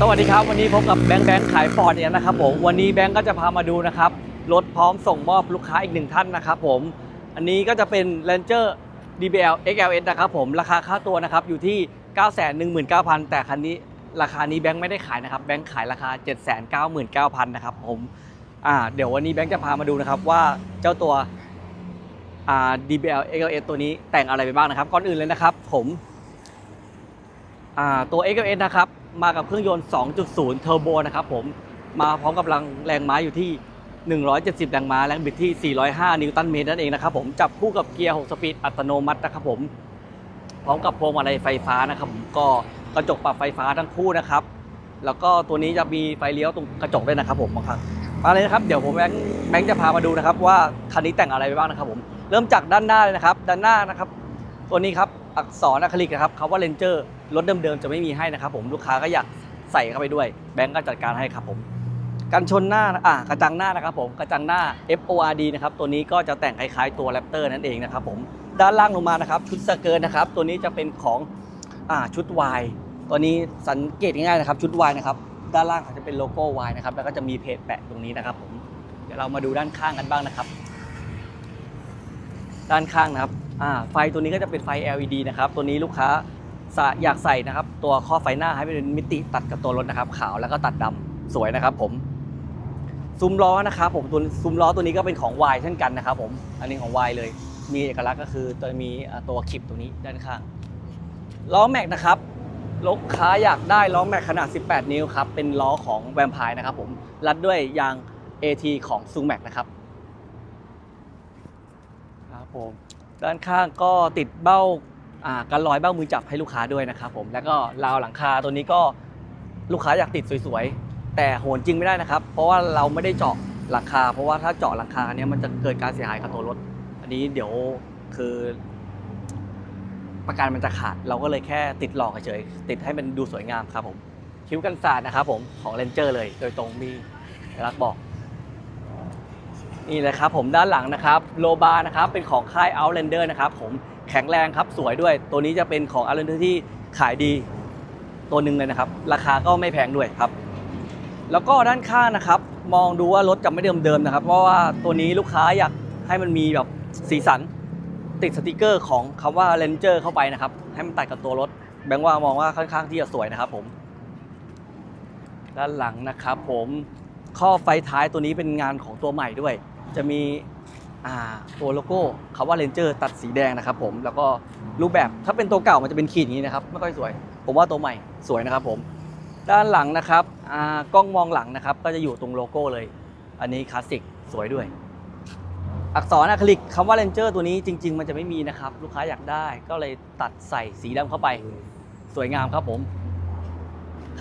สวัสดีครับ วันนี้พบกับแบงค์แบงค์ขายฟอร์ดเนี่ยนะครับผมวันนี้แบงค์ก็จะพามาดูนะครับรถพร้อมส่งมอบลูกค้าอีกหนึ่งท่านนะครับผมอันนี้ก็จะเป็น Ranger DBL XLS นะครับผมราคาค่าตัวนะครับอยู่ที่ 919,000 แต่คันนี้ราคานี้แบงค์ไม่ได้ขายนะครับแบงค์ขายราคา 799,000 นะครับผมอ่าเดี๋ยววันนี้แบงค์จะพามาดูนะครับว่าเจ้าตัวอ่า DBL XLS ตัวนี้แต่งอะไรไปบ้างนะครับก่อนอื่นเลยนะครับผม ตัว XLS นะครับ มากับเครื่องยนต์ 2.0 เทอร์โบนะครับผม มาพร้อมกับแรงแรงม้าอยู่ที่ 170 แรงม้า แรงบิดที่ 405 นิวตันเมตรนั่นเองนะครับผม จับคู่กับเกียร์ 6 สปีดอัตโนมัตินะครับผม พร้อมกับพวงมาลัยไฟฟ้านะครับผมก็กระจกปรับไฟฟ้าทั้งคู่นะครับ แล้วก็ตัวนี้จะมีไฟเลี้ยวตรงกระจกด้วยนะครับผมครั้งมาเลยนะครับ เดี๋ยวผมแบงค์แบงค์จะพามาดูนะครับ ว่าคันนี้แต่งอะไรไปบ้างนะครับผม เริ่มจากด้านหน้าเลยนะครับ ด้านหน้านะครับ ตัวนี้ครับ อักษรอะคริลิกนะครับคำว่าเลนเจอร์รถเดิมๆจะไม่มีให้นะครับผมลูกค้าก็อยากใส่เข้าไปด้วย แบงก์ก็จัดการให้ครับผมกันชนหน้าอ่ากระจังหน้านะครับผมกระจังหน้า FORD นะครับตัวนี้ก็จะแต่งคล้ายๆตัวแรปเตอร์นั่นเองนะครับผมด้านล่างลงมานะครับชุดสเกิร์ตนะครับตัวนี้จะเป็นของอ่าชุด Y ตัวนี้สังเกตง่ายๆนะครับชุด Y นะครับด้านล่างเขาจะเป็นโลโก้ Y นะครับแล้วก็จะมีเพจแปะตรงนี้นะครับผมเดี๋ยวเรามาดูด้านข้างกันบ้างนะครับ ด้านข้างนะครับไฟตัวนี้ก็จะเป็นไฟ LED นะครับ ตัวนี้ลูกค้าอยากใส่นะครับ ตัวข้อไฟหน้าให้เป็นมิติตัดกับตัวรถนะครับ ขาวแล้วก็ตัดดำสวยนะครับ ผมซุ้มล้อนะครับผมตัวซุ้มล้อตัวนี้ก็เป็นของ Y เช่นกันนะครับผมอันนี้ของ Y เลย มีเอกลักษณ์ก็คือตัวมีตัวคลิปตัวนี้ด้านข้างล้อแม็กนะครับลูกค้าอยากได้ล้อแม็กขนาด 18 นิ้วครับเป็นล้อของแวมไพร์นะครับผมรัดด้วยยาง AT ของซูแม็กนะครับ ผมด้านข้างก็ติดเบ้าอ่ากันรอยเบ้ามือจับให้ลูกค้าด้วยนะครับผมแล้วก็ราวหลังคาตัวนี้ก็ลูกค้าอยากติดสวยๆ แต่โหนจริงไม่ได้นะครับ เพราะว่าเราไม่ได้เจาะหลังคา เพราะว่าถ้าเจาะหลังคาเนี้ยมันจะเกิดการเสียหายกับตัวรถ อันนี้เดี๋ยวคือ ประกันมันจะขาด เราก็เลยแค่ติดหลอกเฉยๆติดให้มันดูสวยงามครับผมคิ้วกันสาดนะครับผมของเลนเจอร์เลย โดยตรงมีรักบอก นี่เลยครับผมด้านหลังนะครับโลบานะครับเป็นของค่าย Outlander นะครับผมแข็งแรงครับสวยด้วย ตัวนี้จะเป็นของ Outlander ที่ขายดีตัวหนึ่งเลยนะครับ ราคาก็ไม่แพงด้วยครับ แล้วก็ด้านข้างนะครับ มองดูว่ารถจะไม่เดิมๆนะครับ เพราะว่าตัวนี้ลูกค้าอยากให้มันมีแบบสีสันติดสติกเกอร์ของคำว่า Ranger เข้าไปนะครับ ให้มันตัดกับตัวรถ แบงค์ว่ามองว่าค่อนข้างที่จะสวยนะครับผม ด้านหลังนะครับผมข้อไฟท้ายตัวนี้เป็นงานของตัวใหม่ด้วย จะมีตัวโลโก้คำว่า Ranger ตัดสีแดงนะครับผมแล้วก็รูปแบบถ้าเป็นตัวเก่ามันจะเป็นขีดอย่างนี้นะครับไม่ค่อยสวย ผมว่าตัวใหม่สวยนะครับผมด้านหลังนะครับกล้องมองหลังนะครับ ก็จะอยู่ตรงโลโก้เลย อันนี้คลาสสิกสวยด้วย อักษรอะคริลิกคำว่า Ranger ตัวนี้จริง ๆ มันจะไม่มีนะครับ ลูกค้าอยากได้ก็เลยตัดใส่สีดำเข้าไป สวยงามครับผม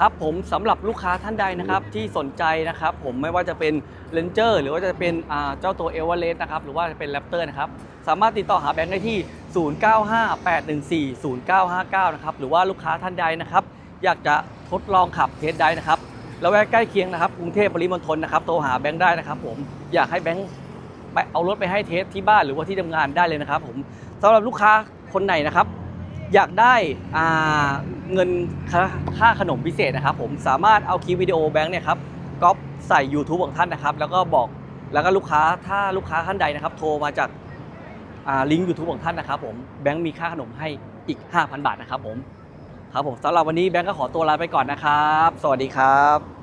ครับผมสำหรับลูกค้าท่านใดนะครับที่สนใจนะครับผมไม่ว่าจะเป็น Ranger หรือว่าจะเป็นอ่าเจ้าตัว e v e r e s t นะครับหรือว่าจะเป็น Raptor นะครับสามารถติดต่อหาแบงค์ได้ที่ 0958140959 นะครับหรือว่าลูกค้าท่านใดนะครับอยากจะทดลองขับเทสได้นะครับแล้วแวกใกล้เคียงนะครับกรุงเทพปริมณฑลนะครับโทรหาแบงค์ได้นะครับผมอยากให้แบงค์ไปเอารถไปให้เทสที่บ้านหรือว่าที่ทำงานได้เลยนะครับผมสำหรับลูกค้าคนไหนนะครับ อยากได้อ่าเงินค่าขนมพิเศษนะครับผมสามารถเอาคลิปวิดีโอแบงค์เนี่ยครับก๊อปใส่ YouTube ของท่านนะครับ แล้วก็บอกแล้วก็ลูกค้าถ้าลูกค้าท่านใดนะครับ โทรมาจากลิงก์ YouTube ของท่านนะครับผมแบงค์มีค่าขนมให้อีก 5,000 บาทนะครับผมครับผมสำหรับวันนี้แบงค์ก็ขอตัวลาไปก่อนนะครับ สวัสดีครับ